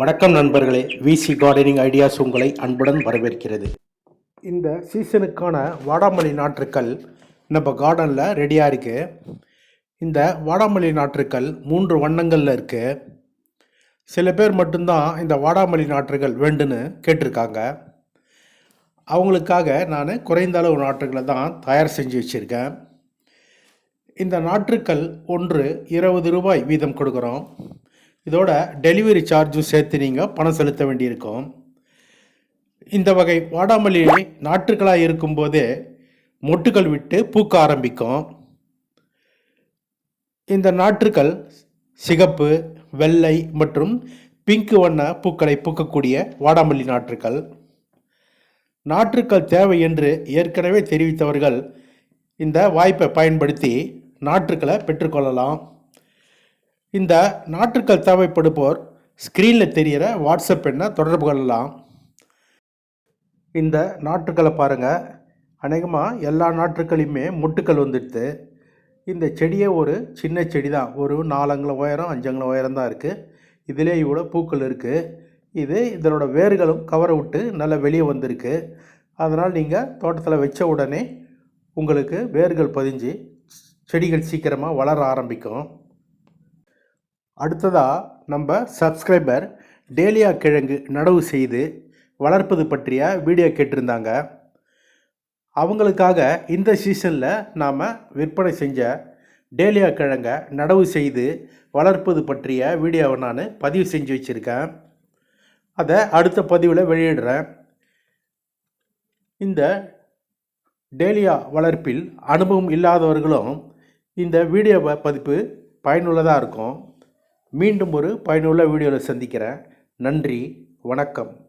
வணக்கம் நண்பர்களே. விசி gardening ideas உங்களை அன்புடன் வரவேற்கிறது. இந்த சீசனுக்கான வாடாமல்லி நாற்றுக்கள் நம்ம கார்டனில் ரெடியாக இருக்குது இந்த வாடாமல்லி நாற்றுக்கள் மூன்று வண்ணங்களில் இருக்குது சில பேர் மட்டும்தான் இந்த வாடாமல்லி நாற்றுகள் வேண்டுன்னு கேட்டிருக்காங்க. அவங்களுக்காக நான் குறைந்த அளவு நாற்றுகளை தான் தயார் செஞ்சு வச்சுருக்கேன். இந்த நாற்றுக்கள் ஒன்று இருபது ரூபாய் வீதம் கொடுக்குறோம். இதோட டெலிவரி சார்ஜும் சேர்த்து நீங்கள் பணம் செலுத்த வேண்டியிருக்கும். இந்த வகை வாடாமல்லி நாற்றுக்களாக இருக்கும்போதே மொட்டுகள் விட்டு பூக்க ஆரம்பிக்கும். இந்த நாற்றுக்கள் சிகப்பு வெள்ளை மற்றும் பிங்க் வண்ண பூக்களை பூக்கக்கூடிய வாடாமல்லி நாற்றுக்கள். நாற்றுக்கள் தேவை என்று ஏற்கனவே தெரிவித்தவர்கள் இந்த வாய்ப்பை பயன்படுத்தி நாற்றுக்களை பெற்றுக்கொள்ளலாம். இந்த நாற்றுக்கள் தேவைப்படுவோர் ஸ்க்ரீனில் தெரிகிற வாட்ஸ்அப் எண்ணை தொடர்பு கொள்ளலாம். இந்த நாற்றுக்களை பாருங்கள் அநேகமாக எல்லா நாற்றுக்களையுமே முட்டுக்கள் வந்துடுது. இந்த செடியே ஒரு சின்ன செடி தான் ஒரு நாலங்குல உயரம் அஞ்சங்குல உயரம் தான் இருக்குது இதிலே இவ்வளோ பூக்கள் இருக்குது இது இதனோட வேர்களும் கவரை விட்டு நல்லா வெளியே வந்திருக்கு. அதனால் நீங்கள் தோட்டத்தில் வச்ச உடனே உங்களுக்கு வேர்கள் பதிஞ்சு செடிகள் சீக்கிரமாக வளர ஆரம்பிக்கும். அடுத்ததாக நம்ம சப்ஸ்கிரைபர் டேலியா கிழங்கு நடவு செய்து வளர்ப்பது பற்றிய வீடியோ கேட்டிருந்தாங்க. அவங்களுக்காக இந்த சீசனில் நாம் விற்பனை செஞ்ச டேலியா கிழங்கை நடவு செய்து வளர்ப்பது பற்றிய வீடியோவை நான் பதிவு செஞ்சு வச்சுருக்கேன். அதை அடுத்த பதிவில் வெளியிடுறேன். இந்த டேலியா வளர்ப்பில் அனுபவம் இல்லாதவர்களும் இந்த வீடியோ பதிப்பு பயனுள்ளதாக இருக்கும். மீண்டும் ஒரு பயனுள்ள வீடியோவில் சந்திக்கிறேன். நன்றி வணக்கம்.